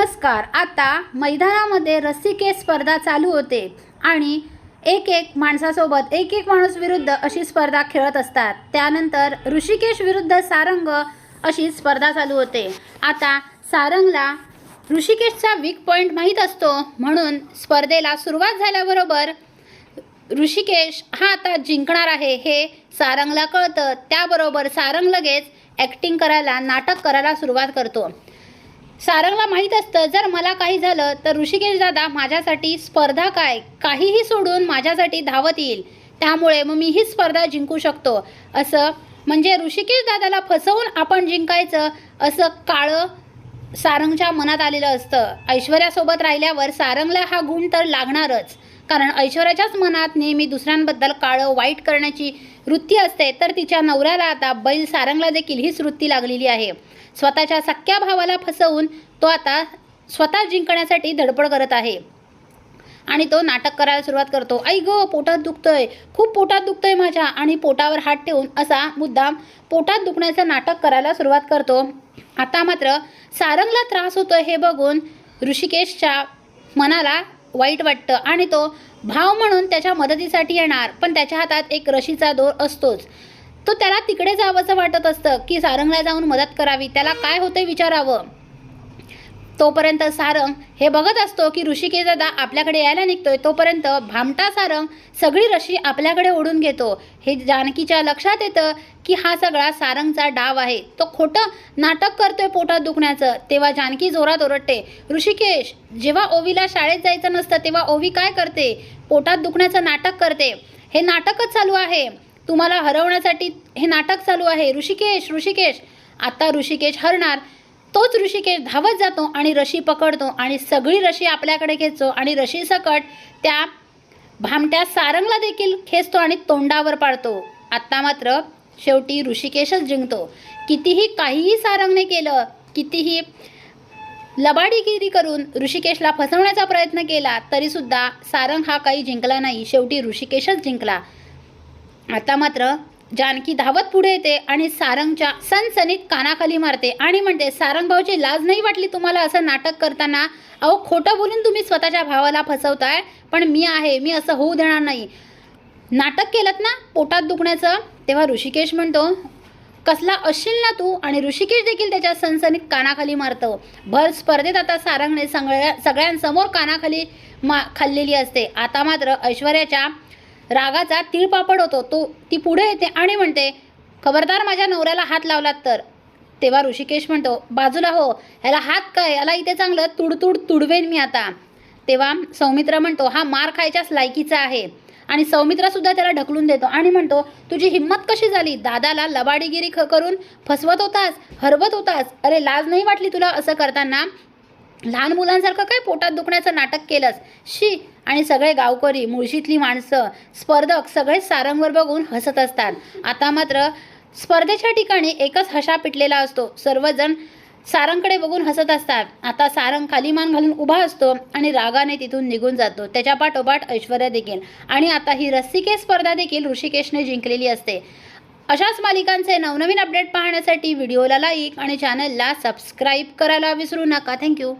नमस्कार. आता मैदानामध्ये रस्सीके स्पर्धा चालू होते आणि एक एक माणसासोबत एक एक माणूस विरुद्ध अशी स्पर्धा खेळत असतात. त्यानंतर ऋषिकेश विरुद्ध सारंग अशी स्पर्धा चालू होते. आता सारंगला ऋषिकेशचा वीक पॉईंट माहीत असतो म्हणून स्पर्धेला सुरुवात झाल्याबरोबर ऋषिकेश हा आता जिंकणार आहे हे सारंगला कळतं. त्याबरोबर सारंग लगेच ॲक्टिंग करायला नाटक करायला सुरुवात करतो. सारंगला माहीत असतं जर मला काही झालं तर ऋषिकेश दादा माझ्यासाठी स्पर्धा काय? काहीही सोडून माझ्यासाठी धावत येईल. त्यामुळे मग मी ही स्पर्धा जिंकू शकतो. असं म्हणजे ऋषिकेश दादाला फसवून आपण जिंकायचं असं काळं सारंगच्या मनात आलेलं असतं. ऐश्वर्यासोबत राहिल्यावर सारंगला हा गुण तर लागणारच. कारण ऐश्वर्याच्याच मनात नेहमी दुसऱ्यांबद्दल काळं वाईट करण्याची वृत्ती असते तर तिच्या नवऱ्याला आता बैल सारंगला देखील हीच वृत्ती लागलेली आहे. स्वतःच्या सख्या भावाला फसवून तो आता स्वतः जिंकण्यासाठी धडपड करत आहे. आणि तो नाटक करायला सुरुवात करतो. आई गं पोटात दुखतंय. खूप पोटात दुखतंय माझ्या. आणि पोटावर हात ठेवून असा मुद्दाम पोटात दुखण्याचं नाटक करायला सुरुवात करतो. आता मात्र सारंगला त्रास होतोय हे बघून ऋषिकेशच्या मनाला वाईट वाटतं. आणि तो भाव म्हणून त्याच्या मदतीसाठी येणार. पण त्याच्या हातात एक रशीचा दोर असतोच. तो त्याला तिकडे जावंसं वाटत असतं की सारंगला जाऊन मदत करावी. त्याला काय होतं विचारावं? तोपर्यंत सारंग हे बघत असतो की ऋषिकेश दादा आपल्याकडे यायला निघतोय. तोपर्यंत भामटा सारंग सगळी रशी आपल्याकडे ओढून घेतो. हे जानकीच्या लक्षात येतं की हा सगळा सारंगचा डाव आहे. तो खोटं नाटक करतोय पोटात दुखण्याचं. तेव्हा जानकी जोरात ओरडते ऋषिकेश जेव्हा ओवीला शाळेत जायचं नसतं तेव्हा ओवी काय करते? पोटात दुखण्याचं नाटक करते. हे नाटकच चालू आहे. तुम्हाला हरवण्यासाठी हे नाटक चालू आहे. ऋषिकेश ऋषिकेश. आता ऋषिकेश हरणार. तोच ऋषिकेश धावत जातो आणि रशी पकडतो आणि सगळी रशी आपल्याकडे खेचतो आणि रशी सकट त्या भामट्या सारंगला देखील खेचतो आणि तोंडावर पाडतो. आत्ता मात्र शेवटी ऋषिकेशच जिंकतो. कितीही काहीही सारंगने केलं कितीही लबाडीगिरी करून ऋषिकेशला फसवण्याचा प्रयत्न केला तरीसुद्धा सारंग हा काही जिंकला नाही. शेवटी ऋषिकेशच जिंकला. आता मात्र जानकी धावत पुढे येते आणि सारंगच्या सनसनीत कानाखाली मारते आणि म्हणते सारंग भाऊची लाज नाही वाटली तुम्हाला असं नाटक करताना? अहो खोटं बोलून तुम्ही स्वतःच्या भावाला फसवताय पण मी आहे मी असं होऊ देणार नाही. नाटक केलं ना पोटात दुखण्याचं? तेव्हा ऋषिकेश म्हणतो कसला असशील ना तू. आणि ऋषिकेश देखील त्याच्या सनसनीत कानाखाली मारतो. भर स्पर्धेत आता सारंगने सगळ्या सगळ्यांसमोर कानाखाली मा खाल्लेली असते. आता मात्र ऐश्वर्याच्या रागाचा तिळपापड होतो. तो ती पुढे येते आणि म्हणते खबरदार माझ्या नवऱ्याला हात लावलात तर. तेव्हा ऋषिकेश म्हणतो बाजूला हो ह्याला हात काय? याला इथे चांगलं तुडतुड तुडवेन मी आता. तेव्हा सौमित्र म्हणतो हा मार खायच्याच लायकीचा आहे. आणि सौमित्रसुद्धा त्याला ढकलून देतो आणि म्हणतो तुझी हिंमत कशी झाली? दादाला लबाडीगिरी ख करून फसवत होतास हरवत होतास. अरे लाज नाही वाटली तुला असं करताना? लहान मुलांसारखं काय पोटात दुखण्याचं नाटक केलंस? शी आणि सगळे गावकरी मुळशीतली माणसं स्पर्धक सगळेच सारंगवर बघून हसत असतात. आता मात्र स्पर्धेच्या ठिकाणी एकच हशा पिटलेला असतो. सर्वजण सारंगकडे बघून हसत असतात. आता सारंग खाली मान घालून उभा असतो आणि रागाने तिथून निघून जातो. त्याच्या पाठोपाठ ऐश्वर्या देखील. आणि आता ही रस्सिकेस स्पर्धा देखील ऋषिकेशने जिंकलेली असते. अशाच मालिकांचे नवनवीन अपडेट पाहण्यासाठी व्हिडिओला लाईक आणि चॅनलला सबस्क्राईब करायला विसरू नका. थँक्यू